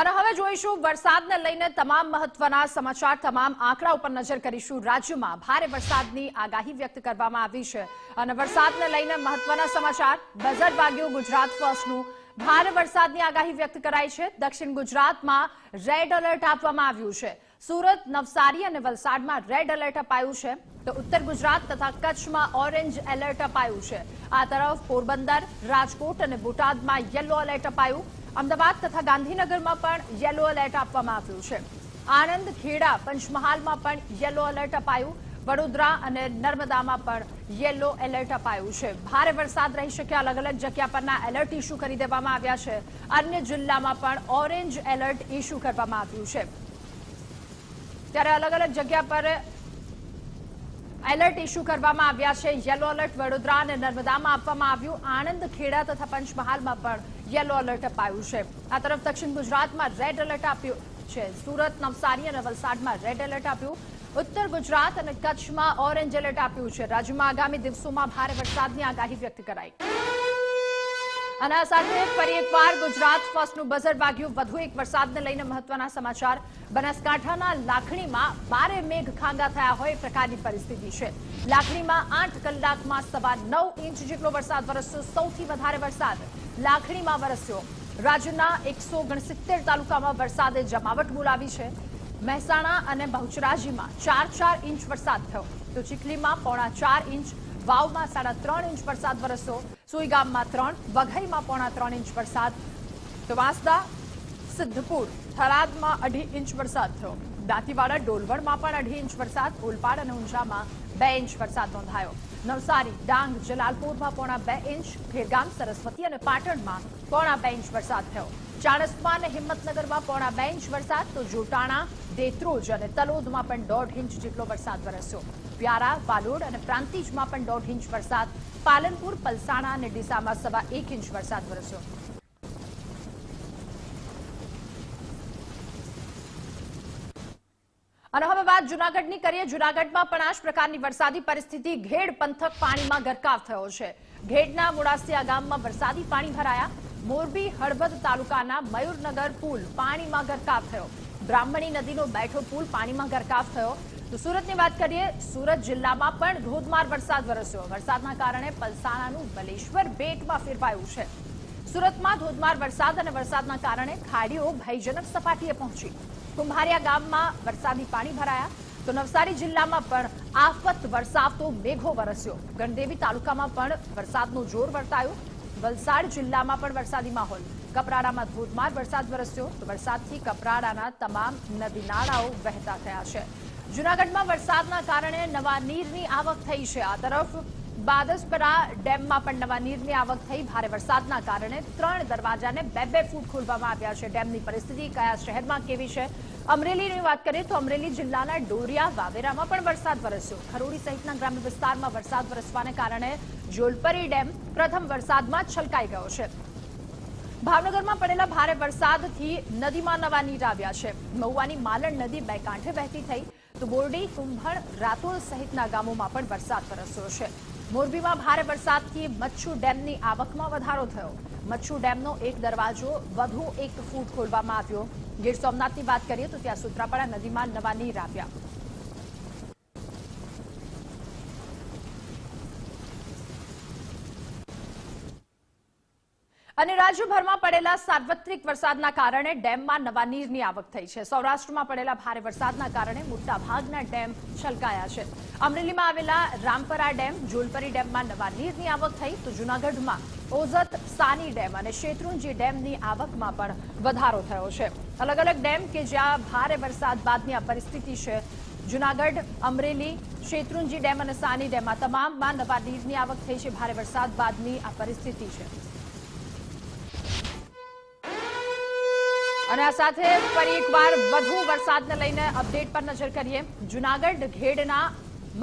અને હવે જોઈશું વરસાદને લઈને તમામ મહત્વના સમાચાર, તમામ આંકડા ઉપર નજર કરીશું. રાજ્યમાં ભારે વરસાદની આગાહી વ્યક્ત કરવામાં આવી છે. અને વરસાદને લઈને મહત્વના સમાચાર. બજર વાગ્યું ગુજરાત ફર્સ્ટનું. ભારે વરસાદની આગાહી વ્યક્ત કરાઈ છે. દક્ષિણ ગુજરાતમાં રેડ એલર્ટ આપવામાં આવ્યું છે. સુરત, નવસારી અને વલસાડમાં રેડ એલર્ટ અપાયું છે. તો ઉત્તર ગુજરાત તથા કચ્છમાં ઓરેન્જ એલર્ટ અપાયું છે. આ તરફ પોરબંદર, રાજકોટ અને બોટાદમાં યલો એલર્ટ અપાયું. અમદાવાદ તથા ગાંધીનગરમાં પણ યલો એલર્ટ આપવામાં આવ્યું છે. આણંદ, ખેડા, પંચમહાલમાં પણ યલો એલર્ટ અપાયું. વડોદરા અને નર્મદામાં પણ યલો એલર્ટ અપાયું છે. ભારે વરસાદ રહી શકે અલગ અલગ જગ્યા પરના એલર્ટ ઇસ્યુ કરી દેવામાં આવ્યા છે. અન્ય જિલ્લામાં પણ ઓરેન્જ એલર્ટ ઇસ્યુ કરવામાં આવ્યું છે. ત્યારે અલગ અલગ જગ્યા પર એલર્ટ ઇસ્યુ કરવામાં આવ્યા છે. યલો એલર્ટ વડોદરા અને નર્મદામાં આપવામાં આવ્યું. આણંદ, ખેડા તથા પંચમહાલમાં પણ યલો એલર્ટ અપાયું છે. આ તરફ દક્ષિણ ગુજરાતમાં રેડ એલર્ટ આપ્યું છે. સુરત, નવસારી અને વલસાડમાં રેડ એલર્ટ આપ્યું. ઉત્તર ગુજરાત અને કચ્છમાં ઓરેન્જ એલર્ટ આપ્યું છે. રાજ્યમાં આગામી દિવસોમાં ભારે વરસાદની આગાહી વ્યક્ત કરાઈ. અને આ સાથે ફરી એકવાર ગુજરાત ફર્સ્ટનું બઝર વાગ્યું. વધુ એક વરસાદને લઈને મહત્વના સમાચાર. બનાસકાંઠાના લાખણીમાં બારે મેઘ ખાંગા થયા હોય પ્રકારની પરિસ્થિતિ છે. લાખણીમાં આઠ કલાકમાં સવા નવ ઇંચ જેટલો વરસાદ વરસ્યો. સૌથી વધારે વરસાદ લાખણીમાં વરસ્યો. રાજ્યના એકસો તાલુકામાં વરસાદે જમાવટ બોલાવી છે. મહેસાણા અને બહુચરાજીમાં ચાર ચાર ઇંચ વરસાદ થયો. તો ચીખલીમાં પોણા ચાર ઇંચ વાવમાં સાડા ત્રણ ઇંચ વરસાદ વરસ્યો. સુઈગામમાં ત્રણ, વઘઈમાં પોણા ત્રણ ઇંચ વરસાદ. તો વાંસદા, સિદ્ધપુર, થરાદમાં અઢી ઇંચ વરસાદ થયો. દાંતીવાડા ડોલવણમાં પણ અઢી ઇંચ વરસાદ. ઓલપાડ અને ઊંઝામાં બે ઇંચ વરસાદ નોંધાયો. નવસારી, ડાંગ, જલાલપુરમાં પોણા બે ઇંચ. ખેરગામ, સરસ્વતી અને પાટણમાં પોણા બે ઇંચ વરસાદ થયો. ચાણસ્મા અને હિંમતનગરમાં પોણા બે ઇંચ વરસાદ, તો જોટાણા, દેત્રોજ અને તલોદમાં પણ દોઢ ઇંચ જેટલો વરસાદ વરસ્યો. વ્યારા વાલોડ અને પ્રાંતિજમાં પણ દોઢ ઇંચ વરસાદ. પાલનપુર, પલસાણા અને ડીસામાં સવા એક ઇંચ વરસાદ વરસ્યો. અને હવે વાત જુનાગઢની કરીએ. જુનાગઢમાં પણ આ જ પ્રકારની વરસાદી પરિસ્થિતિ. ઘેડ પંથક પાણીમાં ગરકાવ થયો છે. ઘેડના મોડાસિયા ગામમાં વરસાદી પાણી ભરાયા. મોરબી હળવદ તાલુકાના મયુરનગર પુલ પાણીમાં ગરકાવ થયો. બ્રાહ્મણી નદીનો બેઠો પુલ પાણીમાં ગરકાવ થયો. તો સુરતની વાત કરીએ, સુરત જિલ્લામાં પણ ધોધમાર વરસાદ વરસ્યો. વરસાદના કારણે પલસાણાનું બલેશ્વર બેટમાં ફેરવાયું છે. સુરતમાં ધોધમાર વરસાદ અને વરસાદના કારણે ખાડીઓ ભયજનક સપાટીએ પહોંચી. કુંભારિયા ગામમાં વરસાદી પાણી ભરાયા. તો નવસારી જિલ્લામાં પણ આફત વરસાવતો મેઘો વરસ્યો. ગણદેવી તાલુકામાં પણ વરસાદનું જોર વર્તાયું. વલસાડ જિલ્લામાં પણ વરસાદી માહોલ. કપરાડામાં ધોધમાર વરસાદ વરસ્યો તો વરસાદથી કપરાડાના તમામ નદી નાળાઓ વહેતા થયા છે. જૂનાગઢમાં વરસાદના કારણે નવા નીરની આવક થઈ છે. આ તરફ બાદસપરા ડેમમાં પણ નવા નીરની આવક થઈ. ભારે વરસાદના કારણે ત્રણ દરવાજાને બે બે ફૂટ ખોલવામાં આવ્યા છે. ડેમની પરિસ્થિતિ કયા શહેરમાં કેવી છે? અમરેલીની વાત કરીએ તો અમરેલી જિલ્લાના ડોરિયા વાવેરામાં પણ વરસાદ વરસ્યો. ખરોડી સહિતના ગ્રામ્ય વિસ્તારમાં વરસાદ વરસવાને કારણે જોલપરી ડેમ પ્રથમ વરસાદમાં છલકાઈ ગયો છે. ભાવનગરમાં પડેલા ભારે વરસાદથી નદીમાં નવા નીર આવ્યા છે. મહુવાની માલણ નદી બે કાંઠે વહેતી થઈ. તો બોરડી, કુંભણ, રાતોલ સહિતના ગામોમાં પણ વરસાદ વરસ્યો છે. મોરબીમાં ભારે વરસાદથી મચ્છુ ડેમની આવકમાં વધારો થયો. મચ્છુ ડેમનો એક દરવાજો વધુ એક ફૂટ ખોલવામાં આવ્યો. ગીર સોમનાથની વાત કરીએ તો ત્યાં સુત્રાપાડા નદીમાં નવા નીર આવ્યા. અને રાજ્યભરમાં પડેલા સાર્વત્રિક વરસાદના કારણે ડેમમાં નવા નીરની આવક થઈ છે. સૌરાષ્ટ્રમાં પડેલા ભારે વરસાદના કારણે મોટાભાગના ડેમ છલકાયા છે. અમરેલીમાં આવેલા રામપરા ડેમ, જોલપરી ડેમમાં નવા નીરની આવક થઈ તો જૂનાગઢમાં ઓઝત સાની ડેમ અને શેત્રુંજી ડેમની આવકમાં પણ વધારો થયો છે. અલગ અલગ ડેમ કે જ્યાં ભારે વરસાદ બાદની આ પરિસ્થિતિ છે. જૂનાગઢ, અમરેલી, શેત્રુંજી ડેમ અને સાની ડેમમાં તમામમાં નવા નીરની આવક થઈ છે. ભારે વરસાદ બાદની આ પરિસ્થિતિ છે. અને આ સાથે ફરી એકવાર વધુ વરસાદને લઈને અપડેટ પર નજર કરીએ. જુનાગઢ ઘેડના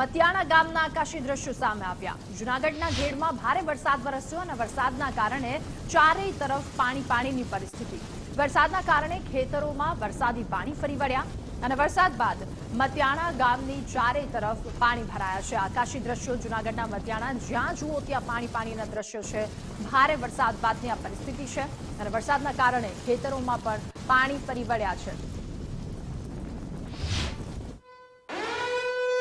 મતિયાણા ગામના આકાશી દ્રશ્યો સામે આવ્યા. જુનાગઢના ઘેડમાં ભારે વરસાદ વરસ્યો અને વરસાદના કારણે ચારેય તરફ પાણી પાણીની પરિસ્થિતિ. વરસાદના કારણે ખેતરોમાં વરસાદી પાણી ફરી વળ્યા. અને વરસાદ બાદ મતિયાણા ગામની ચારે તરફ પાણી ભરાયા છે. આકાશી દ્રશ્યો જૂનાગઢના મતિયાણા, જ્યાં જુઓ ત્યાં પાણી પાણીના દ્રશ્યો છે. ભારે વરસાદ બાદની આ પરિસ્થિતિ છે અને વરસાદના કારણે ખેતરોમાં પણ પાણી ફરી વળ્યા છે.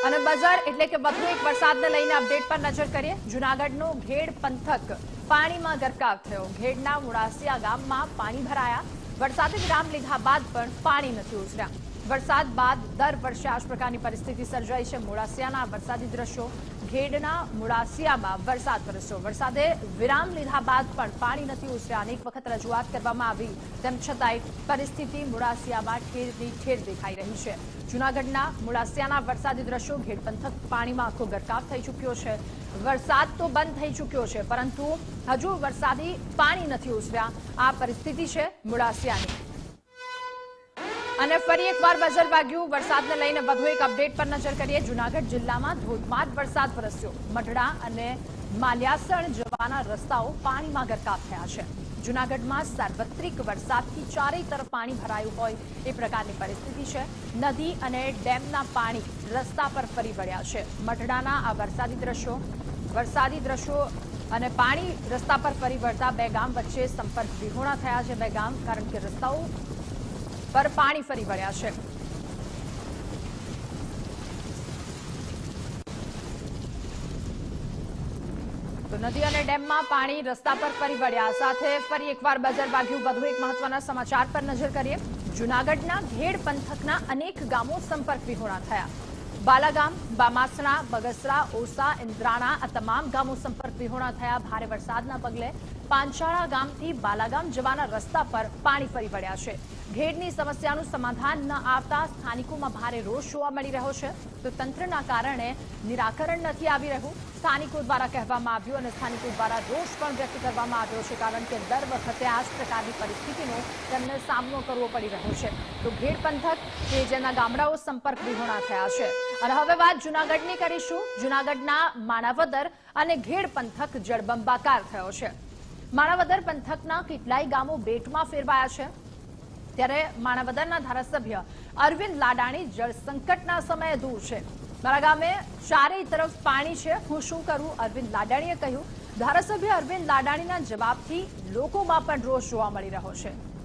અને બજાર એટલે કે વધુ એક વરસાદને લઈને અપડેટ પર નજર કરીએ. જુનાગઢનો ઘેડ પંથક પાણીમાં ગરકાવ થયો. ઘેડના મુળાસિયા ગામમાં પાણી ભરાયા. વરસાદે વિરામ લીધા બાદ પણ પાણી નથી ઉતર્યા વરસાદ બાદ દર વર્ષે આ પ્રકારની પરિસ્થિતિ સર્જાઈ છે. મોડાસિયાના વરસાદી દ્રશ્યો, ઘેડના મુળાસિયામાં વરસાદ વરસ્યો. વરસાદે વિરામ લીધા બાદ પણ પાણી નથી ઉતર્યા અનેક વખત રજૂઆત કરવામાં આવી. તેમ છતાંય પરિસ્થિતિ મુળાસિયામાં ઠેરની ઠેર દેખાઈ રહી છે. જૂનાગઢના મોડાસિયાના વરસાદી દ્રશ્યો ઘેડ પંથક પાણીમાં આખો ગરકાવ થઈ ચૂક્યો છે. વરસાદ તો બંધ થઈ ચૂક્યો છે, પરંતુ હજુ વરસાદી પાણી નથી ઉતર્યા આ પરિસ્થિતિ છે મુળાસિયાની અને ફરી એકવાર બજર વાગ્યું. વરસાદને લઈને વધુ એક અપડેટ પર નજર કરીએ. જૂનાગઢ જિલ્લામાં ધોધમાર વરસાદ વરસ્યો. મઢડા અને માલ્યાસણ જવાના રસ્તાઓ પાણીમાં ગરકાવ થયા છે. જૂનાગઢમાં સાર્વત્રિક વરસાદથી ચારેય તરફ પાણી ભરાયું હોય એ પ્રકારની પરિસ્થિતિ છે. નદી અને ડેમના પાણી રસ્તા પર ફરી વળ્યા છે. મઢડાના આ વરસાદી દ્રશ્યો વરસાદી દ્રશ્યો અને પાણી રસ્તા પર ફરી વળતા બે ગામ વચ્ચે સંપર્ક વિહોણા થયા છે. બે ગામ કારણ કે રસ્તાઓ પર પાણી ફરી વળ્યા છે. તો નદી અને ડેમમાં પાણી રસ્તા પર ફરી વળ્યા. સાથે ફરી એકવાર બજાર વાગ્યું. વધુ એક મહત્વના સમાચાર પર નજર કરીએ. જૂનાગઢના ઘેડ પંથકના અનેક ગામો સંપર્ક વિહોણા થયા. બાલાગામ બામાસણા, બગસરા, ઓસા, ઇન્દ્રાણા આ તમામ ગામો સંપર્ક વિહોણા થયા. ભારે વરસાદના પગલે પાંચાળા ગામથી બાલાગામ જવાના રસ્તા પર પાણી ફરી વળ્યા છે. ઘેડની સમસ્યાનું સમાધાન ન આવતા સ્થાનિકોમાં ભારે રોષ જોવા મળી રહ્યો છે. તો તંત્રના કારણે નિરાકરણ નથી આવી રહ્યું. સ્થાનિકો દ્વારા કહેવામાં આવ્યું અને સ્થાનિકો દ્વારા રોષ પણ વ્યક્ત કરવામાં આવ્યો છે, કારણ કે દર વખતે આ પ્રકારની પરિસ્થિતિનો તેમને સામનો કરવો પડી રહ્યો છે. તો ઘેડ પંથક કે જેના ગામડાઓ સંપર્ક વિહોણા થયા છે. અને હવે વાત જૂનાગઢની કરીશું. જૂનાગઢના માણાવદર અને ઘેડ પંથક જળબંબાકાર થયો છે. માણાવદર પંથકના કેટલાય ગામો બેટમાં ફેરવાયા છે. ત્યારે માણાવદરના ધારાસભ્ય અરવિંદ લાડાણી જળ સંકટના સમયે દૂર છે. મારા ગામે ચારેય તરફ પાણી છે. હું શું કરું? અરવિંદ લાડાણીએ કહ્યું, ધારાસભ્ય અરવિંદ લાડાણીના જવાબથી લોકોમાં પણ રોષ જોવા મળી રહ્યો છે.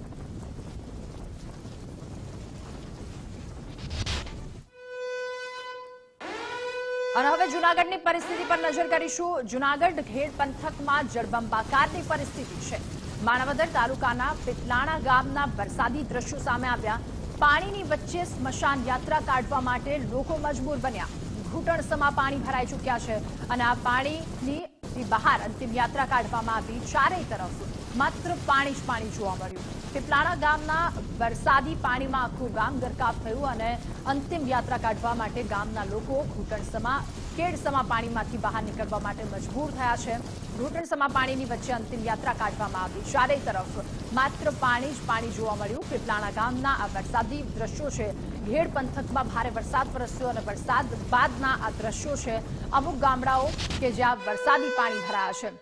અને હવે જૂનાગઢની પરિસ્થિતિ પર નજર કરીશું. જૂનાગઢ ઘેડ પંથકમાં જળબંબાકારની પરિસ્થિતિ છે. માણાવદર તાલુકાના પિતલાણા ગામના વરસાદી દ્રશ્યો સામે આવ્યા. પાણીની વચ્ચે સ્મશાન યાત્રા કાઢવા માટે લોકો મજબૂર બન્યા. ઘૂંટણસમાં પાણી ભરાઈ ચૂક્યા છે. અને આ પાણીની બહાર અંતિમ યાત્રા કાઢવામાં આવી ચારેય તરફ. માત્ર પાણી જ પાણી જોવા મળ્યું. પીપલાણા ગામના વરસાદી પાણીમાં આખું ગામ ગરકાવ થયું અને અંતિમ યાત્રા કાઢવા માટે ગામના લોકો ઘૂંટણસમા કેડસમા પાણીમાંથી બહાર નીકળવા માટે મજબૂર થયા છે. ઘૂંટણસમા પાણીની વચ્ચે અંતિમ યાત્રા કાઢવામાં આવી. ચારેય તરફ માત્ર પાણી જ પાણી જોવા મળ્યું. પીપલાણા ગામના આ વરસાદી દ્રશ્યો છે. ઘેડ પંથકમાં ભારે વરસાદ વરસ્યો અને વરસાદ બાદના આ દ્રશ્યો છે. અમુક ગામડાઓ કે જ્યાં વરસાદી પાણી ભરાયા છે.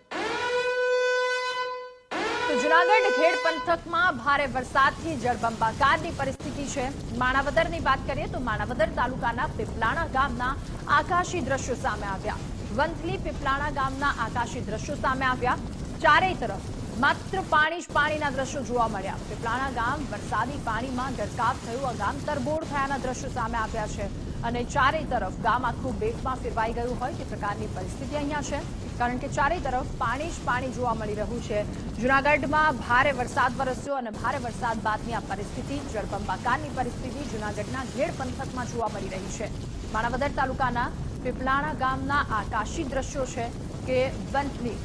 જુનાગઢ ખેડ પંથકમાં ભારે વરસાદથી જળબંબાકારની પરિસ્થિતિ છે. માણાવદરની વાત કરીએ તો માણાવદર તાલુકાના પીપલાણા ગામના આકાશી દ્રશ્યો સામે આવ્યા. વંથલી પીપલાણા ગામના આકાશી દ્રશ્યો સામે આવ્યા. ચારેય તરફ માત્ર પાણી જ પાણીના દ્રશ્યો જોવા મળ્યા. પીપલાણા ગામ વરસાદી પાણીમાં ગરકાવ થયું. આ ગામ તરબોળ થયાના દ્રશ્યો સામે આવ્યા છે. અને ચારેય તરફ ગામ આખું બેટમાં ફેરવાઈ ગયું હોય તે પ્રકારની પરિસ્થિતિ અહીંયા છે. કારણ કે ચારેય તરફ પાણી જ પાણી જોવા મળી રહ્યું છે. જૂનાગઢમાં ભારે વરસાદ વરસ્યો અને ભારે વરસાદ બાદની આ પરિસ્થિતિ, જળબંબાકારની પરિસ્થિતિ જૂનાગઢના ઘેડ પંથકમાં જોવા મળી રહી છે. માણાવદર તાલુકાના પીપલાણા ગામના આકાશી દ્રશ્યો છે કે બંથલી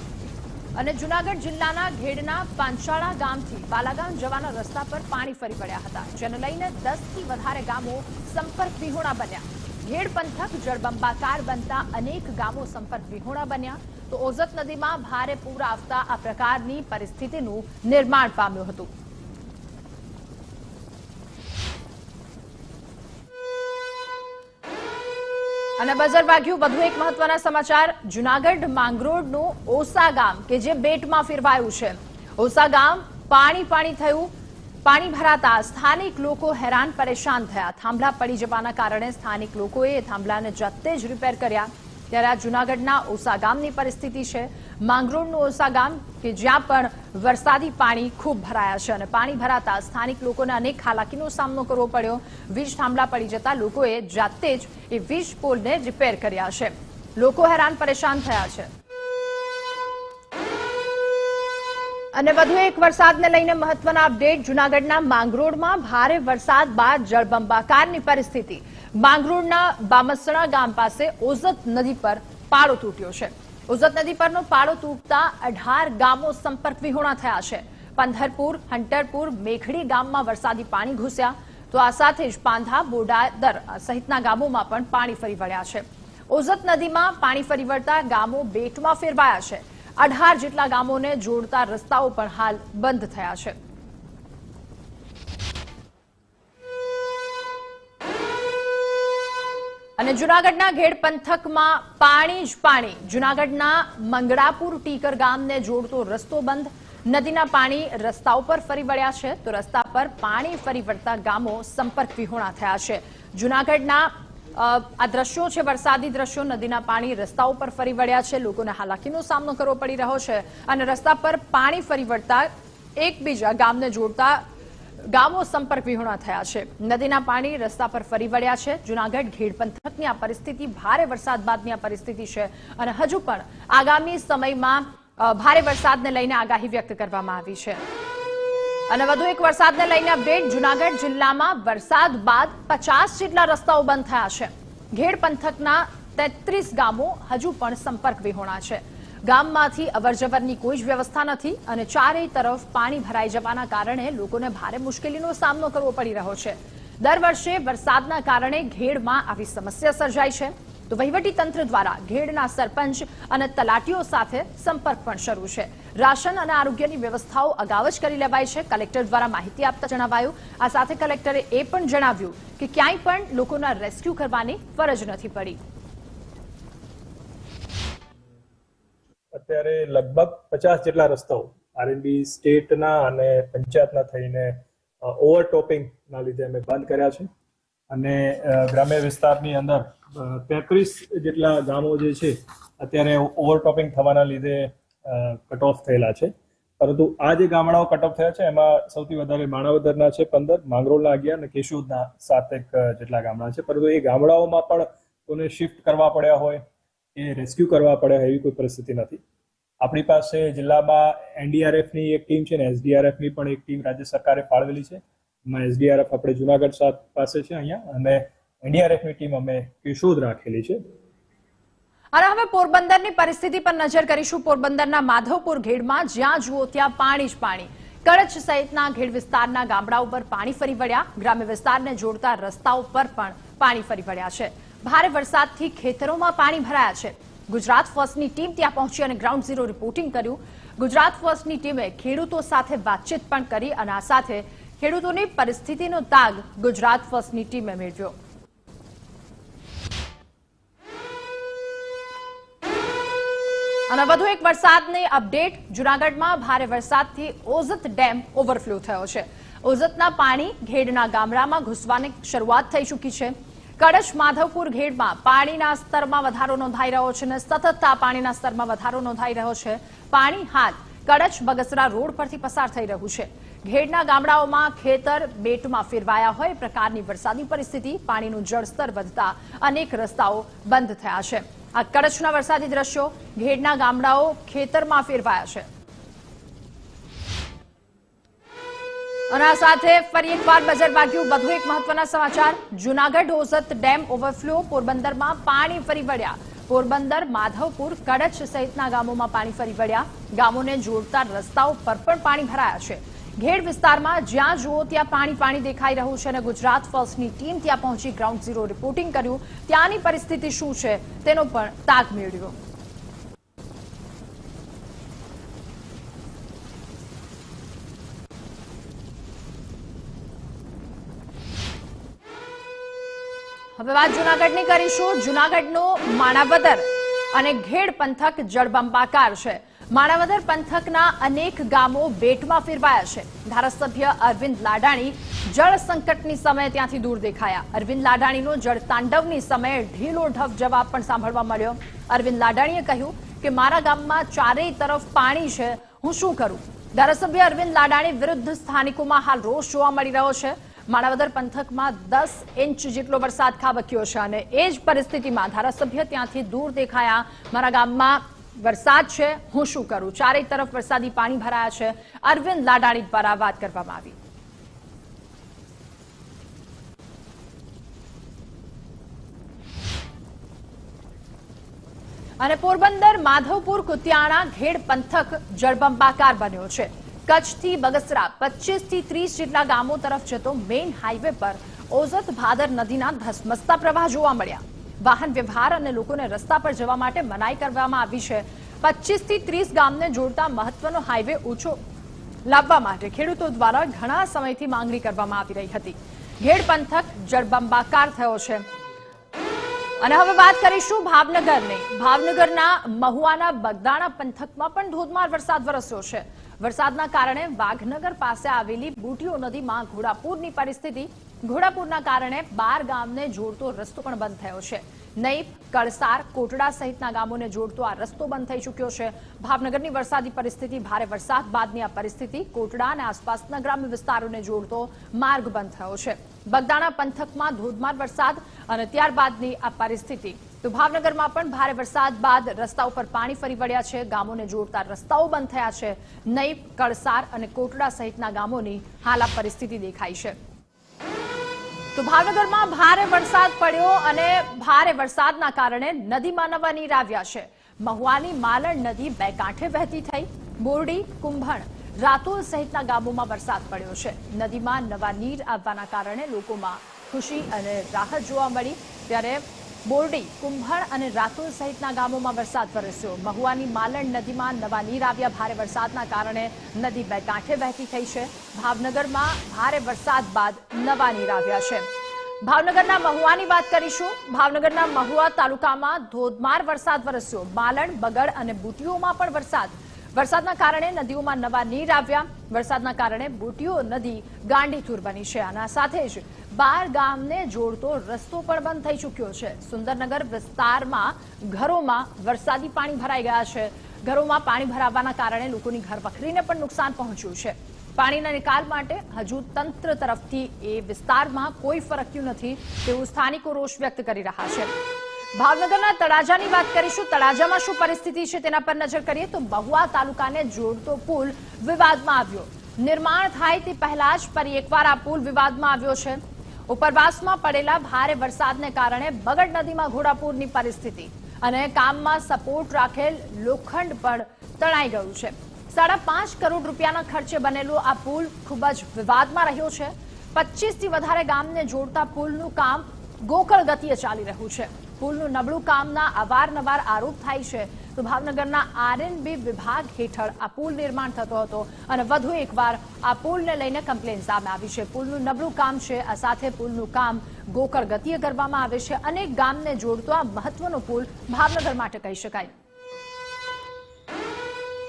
અને જૂનાગઢ જિલ્લાના ઘેડના પાંચાળા ગામથી બાલાગામ જવાના રસ્તા પર પાણી ફરી પડ્યા હતા, જેને લઈને દસથી વધારે ગામો સંપર્ક વિહોણા બન્યા. ઘેડ પંથક જળબંબાકાર બનતા અનેક ગામો સંપર્ક વિહોણા બન્યા. તો ઓઝત નદીમાં ભારે પૂર આવતા આ પ્રકારની પરિસ્થિતિનું નિર્માણ પામ્યું હતું. અને બજાર વાગ્યું. વધુ એક મહત્વના સમાચાર. જુનાગઢ માંગરોળનું ઓસા ગામ, કે જે બેટમાં ફેરવાયું છે. ઓસા ગામ પાણી પાણી થયું. પાણી ભરાતા સ્થાનિક લોકો હેરાન પરેશાન થયા. થાંભલા પડી જવાના કારણે સ્થાનિક લોકોએ થાંભલાને જાતે જ રિપેર કર્યા. ત્યારે આ જૂનાગઢના ઓસા ગામની પરિસ્થિતિ છે. માંગરોળનું ઓસા ગામ કે જ્યાં પણ વરસાદી પાણી ખૂબ ભરાયા છે અને પાણી ભરાતા સ્થાનિક લોકોને અનેક હાલાકીનો સામનો કરવો પડ્યો. વીજ થાંભલા પડી જતા લોકોએ જાતે જ એ વીજ પોલને રિપેર કર્યા છે. લોકો હેરાન પરેશાન થયા છે. અને વધુ એક વરસાદને લઈને મહત્વના અપડેટ જૂનાગઢના માંગરોળમાં ભારે વરસાદ બાદ જળબંબાકારની પરિસ્થિતિ. માંગરોળના બામસણા ગામ પાસે ઓઝત નદી પર પાળો તૂટ્યો છે. ઓઝત નદી પરનો પાળો તૂટતા અઢાર ગામો સંપર્ક વિહોણા થયા છે. પંધરપુર હંટરપુર, મેઘડી ગામમાં વરસાદી પાણી ઘૂસ્યા. તો આ સાથે જ પાંધા, બોડાદર સહિતના ગામોમાં પણ પાણી ફરી વળ્યા છે. ઓઝત નદીમાં પાણી ફરી વળતા ગામો બેટમાં ફેરવાયા છે. અઢાર જેટલા ગામોને જોડતા રસ્તાઓ પણ હાલ બંધ થયા છે. અને જુનાગઢના ઘેડ પંથકમાં પાણી જ પાણી. જુનાગઢના મંગળાપુર ટીકર ગામને જોડતો રસ્તો બંધ. નદીના પાણી રસ્તા ઉપર ફરી વળ્યા છે, તો રસ્તા પર પાણી ફરી વળતા ગામો સંપર્ક વિહોણા થયા છે. જુનાગઢના આ દ્રશ્યો છે, વરસાદી દ્રશ્યો, નદીના પાણી રસ્તા ઉપર ફરી વળ્યા છે. લોકોને હાલાકીનો સામનો કરવો પડી રહ્યો છે અને રસ્તા પર પાણી ફરી વળતા એકબીજા ગામને જોડતા ગામો સંપર્ક વિહોણા થયા છે. નદીના પાણી રસ્તા પર ફરી વળ્યા છે. જુનાગઢ ઘેડ પંથકની આ પરિસ્થિતિ ભારે વરસાદ બાદની આ પરિસ્થિતિ છે અને હજુ પણ આગામી સમયમાં ભારે વરસાદને લઈને આગાહી વ્યક્ત કરવામાં આવી છે. અને વધુ એક વરસાદને લઈને અપડેટ, જુનાગઢ જિલ્લામાં વરસાદ બાદ પચાસ જેટલા રસ્તાઓ બંધ થયા છે. ઘેડ પંથકના તેત્રીસ ગામો હજુ પણ સંપર્ક વિહોણા છે. ગામમાંથી અવરજવરની કોઈ જ વ્યવસ્થા નથી અને ચારેય તરફ પાણી ભરાઈ જવાના કારણે લોકોને ભારે મુશ્કેલીનો સામનો કરવો પડી રહ્યો છે. દર વર્ષે વરસાદના કારણે ઘેડમાં આવી સમસ્યા સર્જાય છે. તો તંત્ર દ્વારા ઘેડના સરપંચ અને તલાટીઓ સાથે સંપર્ક પણ શરૂ છે. રાશન અને આરોગ્યની વ્યવસ્થાઓ અગાઉ જ કરી લેવાય છે. કલેક્ટર દ્વારા માહિતી આપતા જણાવાયું. આ સાથે કલેક્ટરે એ પણ જણાવ્યું કે ક્યાંય પણ લોકોના રેસ્ક્યુ કરવાની ફરજ નથી પડી. અત્યારે લગભગ પચાસ જેટલા રસ્તાઓ આરએનબી સ્ટેટના અને પંચાયતના થઈને ઓવરટોપિંગના લીધે અમે બંધ કર્યા છે. અને ગ્રામ્ય વિસ્તારની અંદર તેત્રીસ જેટલા ગામો જે છે, અત્યારે ઓવરટોપિંગ થવાના લીધે કટ ઓફ થયેલા છે. પરંતુ આ જે ગામડાઓ કટ ઓફ થયા છે, એમાં સૌથી વધારે માણાવદરના છે પંદર માંગરોળના અગિયાર અને કેશોદના સાતેક જેટલા ગામડા છે. પરંતુ એ ગામડાઓમાં પણ કોને શિફ્ટ કરવા પડ્યા હોય એ રેસ્ક્યુ કરવા પડે એવી કોઈ પરિસ્થિતિ નથી. આપણી પાસે જિલ્લામાં એનડીઆરએફની એક ટીમ છે ને એસડીઆરએફની પણ એક ટીમ રાજ્ય સરકારે ફાળવેલી છે. એમાં એસડીઆરએફ આપણે જુનાગઢ પાસે છે અહીંયા. અને એનડીઆરએફની ટીમ અમે કેશોદ રાખેલી છે. અને હવે પોરબંદરની પરિસ્થિતિ પર નજર કરીશું. પોરબંદરના માધવપુર ઘેડમાં જ્યાં જુઓ ત્યાં પાણી જ પાણી. કડચ સહિતના ઘેડ વિસ્તારના ગામડા ઉપર પાણી ફરી વળ્યા. ગ્રામ્ય વિસ્તારને જોડતા રસ્તાઓ પર પણ પાણી ફરી વળ્યા છે. ભારે વરસાદથી ખેતરોમાં પાણી ભરાયા છે. ગુજરાત ફર્સ્ટની ટીમ ત્યાં પહોંચી અને ગ્રાઉન્ડ ઝીરો રિપોર્ટિંગ કર્યું. ગુજરાત ફર્સ્ટની ટીમે ખેડૂતો સાથે વાતચીત પણ કરી અને આ સાથે ખેડૂતોની પરિસ્થિતિનો તાગ ગુજરાત ફર્સ્ટની ટીમે મેળવ્યો. અને વધુ એક વરસાદની અપડેટ, જુનાગઢમાં ભારે વરસાદથી ઓઝત ડેમ ઓવરફ્લો થયો છે. ઓઝતના પાણી ઘેડના ગામડામાં ઘૂસવાની શરૂઆત થઈ ચૂકી છે. કડછ માધવપુર ઘેડમાં પાણીના સ્તરમાં વધારો નોંધાઈ રહ્યો છે અને સતત પાણીના સ્તરમાં વધારો નોંધાઈ રહ્યો છે. પાણી હાલ કડછ બગસરા રોડ પરથી પસાર થઈ રહ્યું છે. ઘેડના ગામડાઓમાં ખેતર બેટમાં ફેરવાયા હોય, પ્રકારની વરસાદી પરિસ્થિતિ, પાણીનું જળસ્તર વધતા અનેક રસ્તાઓ બંધ થયા છે. આ કડછના વરસાદી દ્રશ્યો ઘેડના ગામડાઓ ખેતરમાં ફેરવાયા છે. મહત્વના સમાચાર. Junagadh Ozat dam overflow. પોરબંદરમાં પાણી ફરી વળ્યા. પોરબંદર, માધવપુર કડછ સહિતના ગામોમાં પાણી ફરી વળ્યા. ગામોને જોડતા રસ્તાઓ પર પણ પાણી ભરાયા છે. ઘેડ વિસ્તારમાં જ્યાં જુઓ ત્યાં પાણી પાણી દેખાઈ રહ્યું છે અને ગુજરાત ફર્સ્ટની ટીમ ત્યાં પહોંચી. ગ્રાઉન્ડ ઝીરો રિપોર્ટિંગ કર્યું. ત્યાંની પરિસ્થિતિ શું છે તેનો પણ તાગ મેળવ્યો. હવે વાત જુનાગઢની કરીશું. જુનાગઢનો માણાવદર અને ઘેડ પંથક જળબંબાકાર છે. માણાવદર પંથકના અનેક ગામો બેટમાં ફેરવાયા છે. ધારાસભ્ય અરવિંદ લાડાણી જળ સંકટની સમયે ત્યાંથી દૂર દેખાયા. અરવિંદ લાડાણીનો જળ તાંડવની સમયે ઢીલો ઢબ જવાબ પણ સાંભળવા મળ્યો. અરવિંદ લાડાણીએ કહ્યું કે, મારા ગામમાં ચારેય તરફ પાણી છે. હું શું કરું? ધારાસભ્ય અરવિંદ લાડાણી વિરુદ્ધ સ્થાનિકોમાં હાલ રોષ જોવા મળી રહ્યો છે. માણાવદર પંથકમાં દસ ઇંચ જેટલો વરસાદ ખાબક્યો છે અને એ જ પરિસ્થિતિમાં ધારાસભ્ય ત્યાંથી દૂર દેખાયા. મારા ગામમાં વરસાદ છે, હું શું કરું? ચારેય તરફ વરસાદી પાણી ભરાયા છે. અરવિંદ લાડાણી દ્વારા વાત કરવામાં આવી. અને પોરબંદર, માધવપુર, કુતિયાણા, ઘેડ પંથક જળબંબાકાર બન્યો છે. કચ્છથી બગસરા 25 થી ત્રીસ જેટલા ગામો તરફ જતો મેઇન હાઈવે પર ઓઝત ભાદર નદીના ધસમસતા પ્રવાહ જોવા મળ્યા. વાહન વ્યવહાર અને લોકોને રસ્તા પર જવા માટે મનાઈ કરવામાં આવી છે. 25 થી ત્રીસ ગામને જોડતા મહત્વનો હાઈવે ઓછો લાવવા માટે ખેડૂતો દ્વારા ઘણા સમયથી માંગણી કરવામાં આવી રહી હતી. ઘેડ પંથક જળબંબાકાર થયો છે. અને હવે વાત કરીશું ભાવનગરની. ભાવનગરના મહુવાના બગદાણા પંથકમાં પણ ધોધમાર વરસાદ વરસ્યો છે. વરસાદના કારણે વાઘનગર પાસે આવેલી બુટીઓ નદીમાં ઘોડાપુરની પરિસ્થિતિ. ઘોડાપુરના કારણે બાર ગામને જોડતો રસ્તો પણ બંધ થયો છે. નઈપ, કળસાર, કોટડા સહિતના ગામોને જોડતો આ રસ્તો બંધ થઈ ચૂક્યો છે. ભાવનગરની વરસાદી પરિસ્થિતિ, ભારે વરસાદ બાદની આ પરિસ્થિતિ કોટડા અને આસપાસના ગ્રામ્ય વિસ્તારોને જોડતો માર્ગ બંધ થયો છે. બગદાણા પંથકમાં ધોધમાર વરસાદ અને ત્યારબાદની આ પરિસ્થિતિ. તો ભાવનગરમાં પણ ભારે વરસાદ બાદ રસ્તા ઉપર પાણી ફરી વળ્યા છે. ગામોને જોડતા રસ્તાઓ બંધ થયા છે. નઈ કળસાર અને કોટડા સહિતના ગામોની હાલ આ પરિસ્થિતિ દેખાઈ છે. તો ભાવનગરમાં ભારે વરસાદ પડ્યો અને ભારે વરસાદના કારણે નદીમાં નવા નીર આવ્યા છે. મહુવાની માલણ નદી બે કાંઠે વહેતી થઈ. બોરડી, કુંભણ, રાતોલ સહિતના ગામોમાં વરસાદ પડ્યો છે. નદીમાં નવા નીર આવવાના કારણે લોકોમાં ખુશી અને રાહત જોવા મળી. ત્યારે બોરડી કુંભણ અને રાતુર સહિતના ગામોમાં વરસાદ વરસ્યો. મહુવાની માલણ નદીમાં નવા નીર આવ્યા. ભારે વરસાદના કારણે નદી બે કાંઠે વહેતી થઈ છે. ભાવનગરમાં ભારે વરસાદ બાદ નવા નીર આવ્યા છે. ભાવનગરના મહુવાની વાત કરીશું. ભાવનગરના મહુવા તાલુકામાં ધોધમાર વરસાદ વરસ્યો. માલણ, બગડ અને બુટીઓમાં પણ વરસાદ વરસાદના કારણે નદીઓમાં નવા નીર આવ્યા. વરસાદના કારણે બોટીઓ નદી ગાંડીતુર બની છે. આના સાથે જ બાર ગામને જોડતો રસ્તો પણ બંધ થઈ ચૂક્યો છે. સુંદરનગર વિસ્તારમાં ઘરોમાં વરસાદી પાણી ભરાઈ ગયા છે. ઘરોમાં પાણી ભરાવાના કારણે લોકોની ઘર વખરીને પણ નુકસાન પહોંચ્યું છે. પાણીના નિકાલ માટે હજુ તંત્ર તરફથી એ વિસ્તારમાં કોઈ ફરક્યું નથી તેવું સ્થાનિકો રોષ વ્યક્ત કરી રહ્યા છે. ભાવનગરના તળાજાની વાત કરીશું. તળાજામાં શું પરિસ્થિતિ છે તેના પર નજર કરીએ તો મહુવા તાલુકાને જોડતો પુલ વિવાદમાં આવ્યો. નિર્માણ થાય તે પહેલા જ ફરી એકવાર આ પુલ વિવાદમાં આવ્યો છે. ઉપરવાસમાં પડેલા ભારે વરસાદને કારણે બગડ નદીમાં ઘોડાપૂરની પરિસ્થિતિ અને કામમાં સપોર્ટ રાખેલ લોખંડ પણ તણાઈ ગયું છે. સાડા પાંચ કરોડ રૂપિયાના ખર્ચે બનેલો આ પુલ ખૂબ જ વિવાદમાં રહ્યો છે. પચીસથી વધારે ગામને જોડતા પુલનું કામ ગોકળ ગતિએ ચાલી રહ્યું છે. પુલનું નબળું કામના અવારનવાર આરોપ થાય છે. તો ભાવનગરના આરએનબી વિભાગ હેઠળ આ પુલ નિર્માણ થતો હતો અને વધુ એકવાર આ પુલને લઈને કમ્પ્લેન સામે આવી છે. પુલનું નબળું કામ છે, આ સાથે પુલનું કામ ગોકળ ગતિએ કરવામાં આવે છે. અનેક ગામને જોડતો આ મહત્વનો પુલ ભાવનગર માટે કહી શકાય.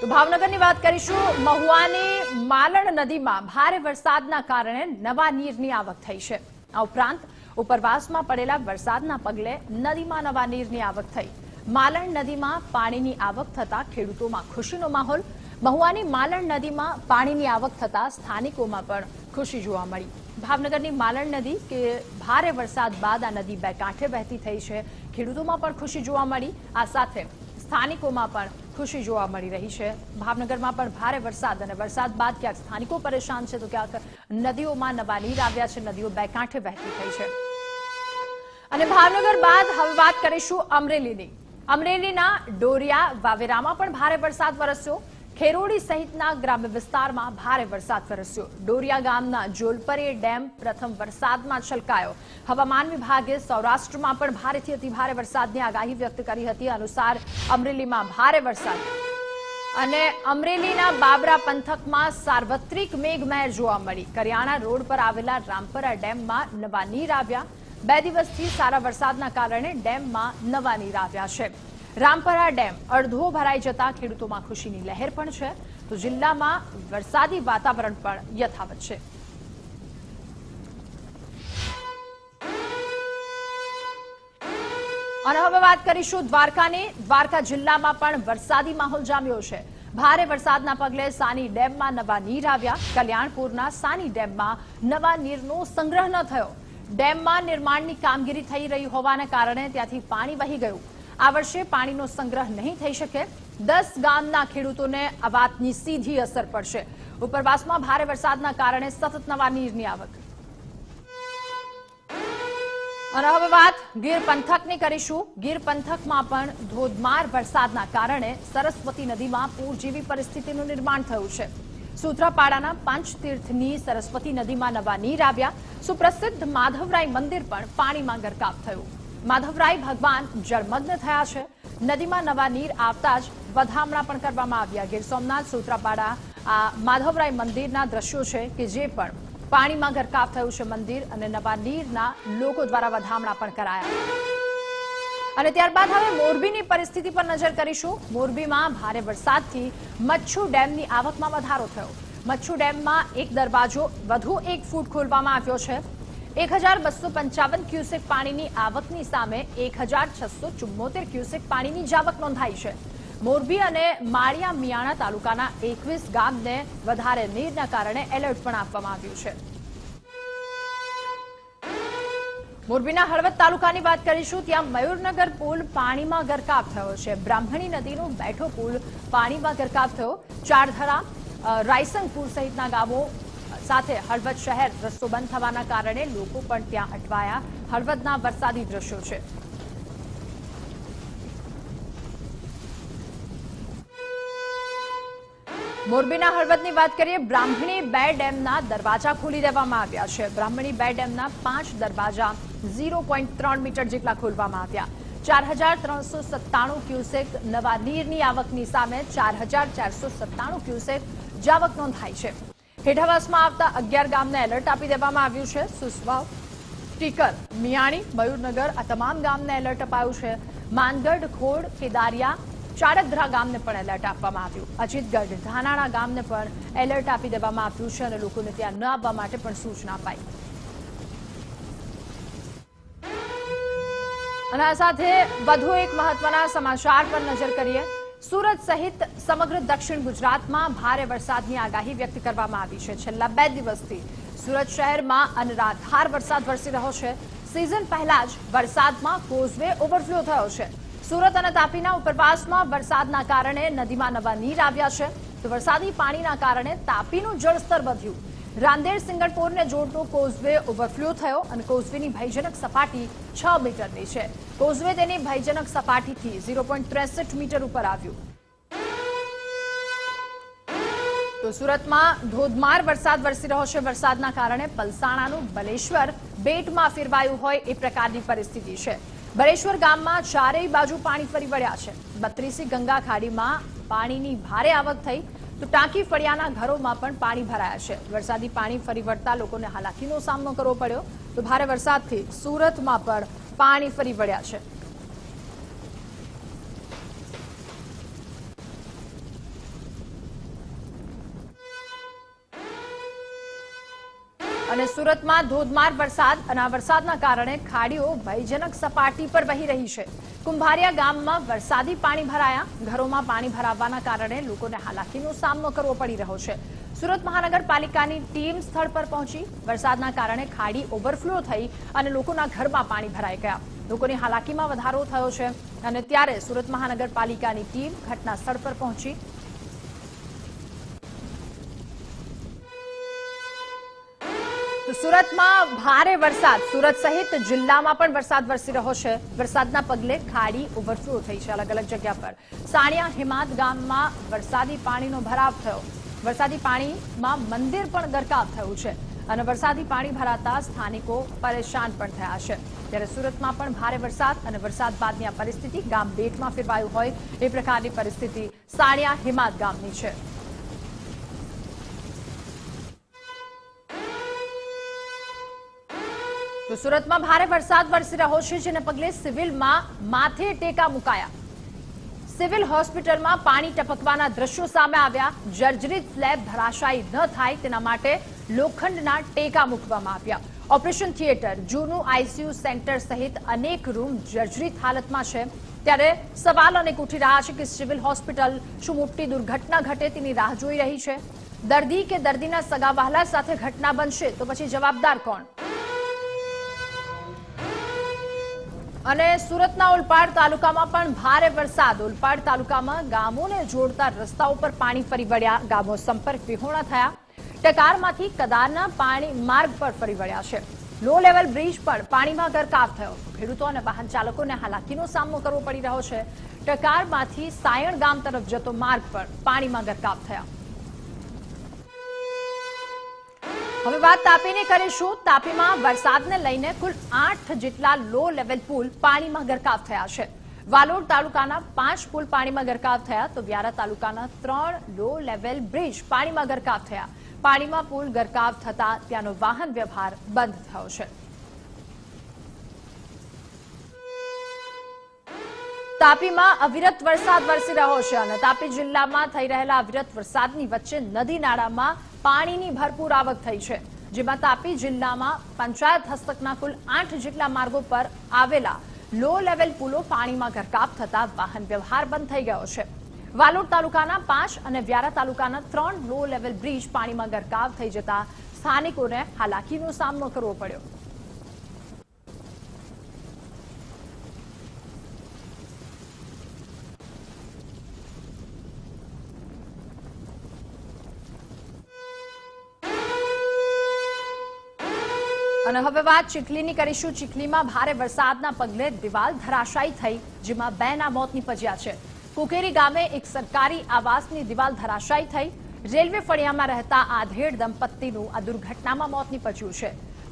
તો ભાવનગરની વાત કરીશું, મહુવાની માલણ નદીમાં ભારે વરસાદના કારણે નવા નીરની આવક થઈ છે. આ ઉપરાંત ઉપરવાસમાં પડેલા વરસાદના પગલે નદીમાં નવા નીરની આવક થઈ. માલણ નદીમાં પાણીની આવક થતા ખેડૂતોમાં ખુશીનો માહોલ. મહુવાની માલણ નદીમાં પાણીની આવક થતા સ્થાનિકોમાં પણ ખુશી જોવા મળી. ભાવનગરની માલણ નદી કે ભારે વરસાદ બાદ આ નદી બે કાંઠે વહેતી થઈ છે. ખેડૂતોમાં પણ ખુશી જોવા મળી. આ સાથે સ્થાનિકોમાં પણ ખુશી જોવા મળી રહી છે. ભાવનગરમાં પણ ભારે વરસાદ અને વરસાદ બાદ ક્યાંક સ્થાનિકો પરેશાન છે તો ક્યાંક નદીઓમાં નવા નીર આવ્યા છે. નદીઓ બે કાંઠે વહેતી થઈ છે. અને ભાવનગર બાદ હવે વાત કરીશું અમરેલીની. અમરેલીના ડોરિયા વાવેરામાં પણ ભારે વરસાદ વરસ્યો. ખેરોડી સહિતના ગ્રામ્ય વિસ્તારમાં ભારે વરસાદ વરસ્યો. ડોરિયા ગામના જોલપરે ડેમ પ્રથમ વરસાદમાં છલકાયો. હવામાન વિભાગે સૌરાષ્ટ્રમાં પણ ભારેથી અતિભારે વરસાદની આગાહી વ્યક્ત કરી હતી. અનુસાર અમરેલીમાં ભારે વરસાદ. અને અમરેલીના બાબરા પંથકમાં સાર્વત્રિક મેઘમહેર જોવા મળી. કરિયાણા રોડ પર આવેલા રામપરા ડેમમાં નવા નીર આવ્યા. બે દિવસથી સારા વરસાદના કારણે ડેમમાં નવા નીર આવ્યા છે. રામપરા ડેમ અડધો ભરાઈ જતા ખેડૂતોમાં ખુશીની લહેર પણ છે. તો જિલ્લામાં વરસાદી વાતાવરણ પણ યથાવત છે. અને હવે વાત કરીશું દ્વારકાની. દ્વારકા જિલ્લામાં પણ વરસાદી માહોલ જામ્યો છે. ભારે વરસાદના પગલે સાની ડેમમાં નવા નીર આવ્યા. કલ્યાણપુરના સાની ડેમમાં નવા નીરનો સંગ્રહ ન થયો. ડેમમાં નિર્માણની કામગીરી થઈ રહી હોવાના કારણે ત્યાંથી પાણી વહી ગયું. આ વર્ષે પાણીનો સંગ્રહ નહીં થઈ શકે. દસ ગામના ખેડૂતોને આ વાતની સીધી અસર પડશે. ઉપરવાસમાં ભારે વરસાદના કારણે સતત નવા નીરની આવક. અને હવે વાત ગીર પંથકની કરીશું. ગીર પંથકમાં પણ ધોધમાર વરસાદના કારણે સરસ્વતી નદીમાં પૂર જેવી પરિસ્થિતિનું નિર્માણ થયું છે. સૂત્રાપાડાના પંચતીર્થની સરસ્વતી નદીમાં નવા નીર આવ્યા. સુપ્રસિદ્ધ માધવરાય મંદિર પણ પાણીમાં ગરકાવ થયું. માધવરાય ભગવાન જળમગ્ન થયા છે. નદીમાં નવા નીર આવતા જ વધામણા પણ કરવામાં આવ્યા. ગીર સોમનાથ, સૂત્રાપાડા, આ માધવરાય મંદિરના દ્રશ્યો છે કે જે પણ પાણીમાં ગરકાવ થયું છે મંદિર અને નવા નીરના લોકો દ્વારા વધામણા પણ કરાયા. અને ત્યારબાદ હવે મોરબીની પરિસ્થિતિ પર નજર કરીશું. મોરબીમાં ભારે વરસાદથી મચ્છુ ડેમની આવકમાં વધારો થયો. મચ્છુ ડેમમાં એક દરવાજો, વધુ એક ફૂટ ખોલવામાં આવ્યો છે. એક હજાર બસો પંચાવન ક્યુસેક પાણીની આવકની સામે એક હજાર છસો ચુમ્મોતેર ક્યુસેક પાણીની જાવક નોંધાઈ છે. મોરબી અને માળિયા મિયાણા તાલુકાના એકવીસ ગામને વધારે નીરના કારણે એલર્ટ પણ આપવામાં આવ્યું છે. મોરબીના હળવદ તાલુકાની વાત કરીશું, ત્યાં મયુરનગર પુલ પાણીમાં ગરકાવ થયો છે. બ્રાહ્મણી નદીનો બેઠો પુલ પાણીમાં ગરકાવ થયો. ચારધરા રાયસંગપુર સહિતના ગામો સાથે હળવદ શહેર રસ્તો બંધ થવાના કારણે લોકો પણ ત્યાં અટવાયા. હળવદના વરસાદી દ્રશ્યો છે. મોરબીના હળવદની વાત કરીએ, બ્રાહ્મણી બે ડેમના દરવાજા ખોલી દેવામાં આવ્યા છે. બ્રાહ્મણી બે ડેમના પાંચ દરવાજા ઝીરો ત્રણ મીટર જેટલા ખોલવામાં આવ્યા. ચાર હજાર ત્રણસો સત્તાણું ક્યુસેક નવા નીરની આવકની સામે ચાર હજાર ચારસો સત્તાણું ક્યુસેક જાવક નોંધાઈ છે. હેઠાવાસમાં આવતા અગિયાર ગામને એલર્ટ આપી દેવામાં આવ્યું છે. સુસવાવ ટીકર, મિયાણી, મયુરનગર આ તમામ ગામને એલર્ટ અપાયું છે. માનગઢ, ખોડ કેદારિયા ચાડકધરા ગામને પણ એલર્ટ આપવામાં આવ્યું. અજીતગઢ ધાનાણા ગામને પણ એલર્ટ આપી દેવામાં આવ્યું છે અને લોકોને ત્યાં ન આવવા માટે પણ સૂચના અપાઈ. અને આ સાથે વધુ એક મહત્વના સમાચાર પર નજર કરીએ. સુરત સહિત સમગ્ર દક્ષિણ ગુજરાતમાં ભારે વરસાદની આગાહી વ્યક્ત કરવામાં આવી છે. છેલ્લા બે દિવસથી સુરત શહેરમાં અનરાધાર વરસાદ વરસી રહ્યો છે. સિઝન પહેલા જ વરસાદમાં કોઝવે ઓવરફ્લો થયો છે. સુરત અને તાપીના ઉપરવાસમાં વરસાદના કારણે નદીમાં નવા નીર આવ્યા છે. તો વરસાદી પાણીના કારણે તાપીનું જળસ્તર વધ્યું. રાંદેર સિંગણપોરને જોડતો કોઝવે ઓવરફ્લો થયો અને કોઝવેની ભયજનક સપાટી છ મીટરની છે. કોઝવે તેની ભયજનક સપાટીથી ઝીરો મીટર ઉપર આવ્યું. તો સુરતમાં ધોધમાર વરસાદ વરસી રહ્યો છે. વરસાદના કારણે પલસાણાનું બલેશ્વર બેટમાં ફેરવાયું હોય એ પ્રકારની પરિસ્થિતિ છે. બલેશ્વર ગામમાં ચારેય બાજુ પાણી ફરી વળ્યા છે. બત્રીસી ગંગા ખાડીમાં પાણીની ભારે આવક થઈ તો ટાંકી ફળિયાના ઘરોમાં પણ પાણી ભરાયા છે. વરસાદી પાણી ફરી વળતા લોકોને હાલાકીનો સામનો કરવો પડ્યો તો ભારે વરસાદથી સુરતમાં પણ પાણી ફરી વળ્યા છે. અને સુરતમાં ધોધમાર વરસાદ અને વરસાદના કારણે ખાડીઓ ભયજનક સપાટી પર વહી રહી છે. કુંભારિયા ગામમાં વરસાદી પાણી ભરાયા. ઘરોમાં પાણી ભરાવાના કારણે લોકોને હાલાકીનો સામનો કરવો પડી રહ્યો છે. સુરત મહાનગરપાલિકાની ટીમ સ્થળ પર પહોંચી. વરસાદના કારણે ખાડી ઓવરફ્લો થઈ અને લોકોના ઘરમાં પાણી ભરાઈ ગયા. લોકોની હાલાકીમાં વધારો થયો છે. અને ત્યારે સુરત મહાનગરપાલિકાની ટીમ ઘટના સ્થળ પર પહોંચી. સુરતમાં ભારે વરસાદ. સુરત સહિત જિલ્લામાં પણ વરસાદ વરસી રહ્યો છે. વરસાદના પગલે ખાડી ઓવરફ્લો થઈ છે અલગ અલગ જગ્યા પર. સાણિયા હિમાદ ગામમાં વરસાદી પાણીનો ભરાવ થયો. વરસાદી પાણીમાં મંદિર પણ ગરકાવ થયું છે અને વરસાદી પાણી ભરાતા સ્થાનિકો પરેશાન પણ થયા છે. ત્યારે સુરતમાં પણ ભારે વરસાદ અને વરસાદ બાદની આ પરિસ્થિતિ ગામ બેટમાં ફેરવાયું હોય એ પ્રકારની પરિસ્થિતિ સાણિયા હિમાદ ગામની છે. તો સુરતમાં ભારે વરસાદ વરસી રહ્યો છે, જેને પગલે સિવિલમાં માથે ટેકા મુકાયા. સિવિલ હોસ્પિટલમાં પાણી ટપકવાના દ્રશ્યો સામે આવ્યા. જર્જરિત સ્લેબ ધરાશાયી ન થાય તેના માટે લોખંડના ટેકા મૂકવામાં આવ્યા. ઓપરેશન થિયેટર, જૂનું આઈસીયુ સેન્ટર સહિત અનેક રૂમ જર્જરિત હાલતમાં છે. ત્યારે સવાલ અનેક ઉઠી રહ્યા છે કે સિવિલ હોસ્પિટલ શું મોટી દુર્ઘટના ઘટે તેની રાહ જોઈ રહી છે? દર્દી કે દર્દીના સગા વહાલા સાથે ઘટના બનશે તો પછી જવાબદાર કોણ? અને સુરતના ઓલપાડ તાલુકામાં પણ ભારે વરસાદ. ઓલપાડ તાલુકામાં ગામોને જોડતા રસ્તા ઉપર પાણી ફરી વળ્યા. ગામો સંપર્ક વિહોણા થયા. ટકારમાંથી કદારના પાણી માર્ગ પર ફરી વળ્યા છે. લો લેવલ બ્રિજ પર પાણીમાં ગરકાવ થયો. ખેડૂતો અને વાહન ચાલકોને હાલાકીનો સામનો કરવો પડી રહ્યો છે. ટકારમાંથી સાયણ ગામ તરફ જતો માર્ગ પર પાણીમાં ગરકાવ થયા. હવે વાત તાપીની કરીશું તાપીમાં વરસાદને લઈને કુલ આઠ જેટલા લો લેવલ પુલ પાણીમાં ગરકાવ થયા છે. વાલોડ તાલુકાના પાંચ પુલ પાણીમાં ગરકાવ થયા તો વ્યારા તાલુકાના ત્રણ લો લેવલ બ્રિજ પાણીમાં ગરકાવ થયા. પાણીમાં પુલ ગરકાવ થતા ત્યાંનો વાહન વ્યવહાર બંધ થયો છે. તાપીમાં અવિરત વરસાદ વરસી રહ્યો છે અને તાપી જિલ્લામાં થઈ રહેલા અવિરત વરસાદની વચ્ચે નદી નાળામાં પાણીની ભરપૂર આવક થઈ છે જેમાં તાપી જિલ્લામાં પંચાયત હસ્તકના કુલ આઠ જેટલા માર્ગો પર આવેલા લો લેવલ પુલો પાણીમાં ગરકાપ થતા વાહન વ્યવહાર બંધ થઈ ગયો છે. વાલોડ તાલુકાના પાંચ અને વ્યારા તાલુકાના ત્રણ લો લેવલ બ્રિજ પાણીમાં ગરકાવ થઈ જતા સ્થાનિકોને હાલાકીનો સામનો કરવો પડ્યો. અને હવે વાત ચીખલીની કરીશું. ચીખલીમાં ભારે વરસાદના પગલે દિવાલ ધરાશાયી થઈ, જેમાં બે ના મોત નીપજ્યા છે. કુકેરી ગામે એક સરકારી આવાસની દિવાલ ધરાશાયી થઈ. રેલવે ફળિયામાં રહેતા આધેડ દંપતીનું આ દુર્ઘટનામાં મોત નીપજ્યું છે.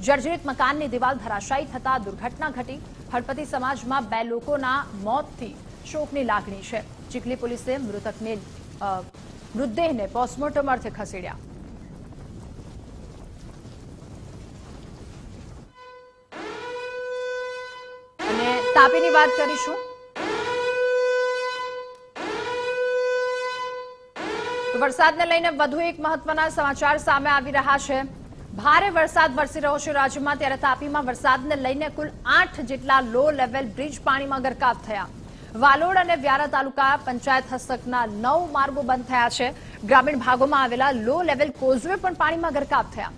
જર્જરિત મકાનની દિવાલ ધરાશાયી થતા દુર્ઘટના ઘટી. હળપતિ સમાજમાં બે લોકોના મોતથી શોકની લાગણી છે. ચીખલી પોલીસે મૃતકને મૃતદેહને પોસ્ટમોર્ટમ અર્થે ખસેડ્યા. તાપીની વાત કરીશું. વરસાદને લઈને વધુ એક મહત્વના સમાચાર સામે આવી રહ્યા છે. ભારે વરસાદ વરસી રહ્યો છે રાજ્યમાં, ત્યારે તાપીમાં વરસાદને લઈને કુલ આઠ જેટલા લો લેવલ બ્રિજ પાણીમાં ગરકાવ થયા. વાલોડ અને વ્યારા તાલુકા પંચાયત હસ્તકના નવ માર્ગો બંધ થયા છે. ગ્રામીણ ભાગોમાં આવેલા લો લેવલ કોઝવે પણ પાણીમાં ગરકાવ થયા.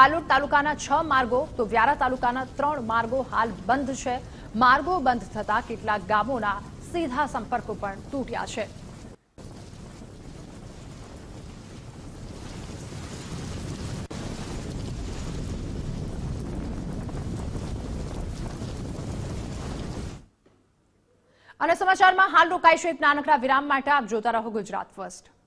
વાલોડ તાલુકાના છ માર્ગો, તો વ્યારા તાલુકાના ત્રણ માર્ગો હાલ બંધ છે. માર્ગો બંધ થતા કેટલાક ગામોના સીધા સંપર્કો પણ તૂટ્યા છે. અને સમાચારમાં હાલ રોકાઈશું એક નાનકડા વિરામ માટે. આપ જોતા રહો ગુજરાત ફર્સ્ટ.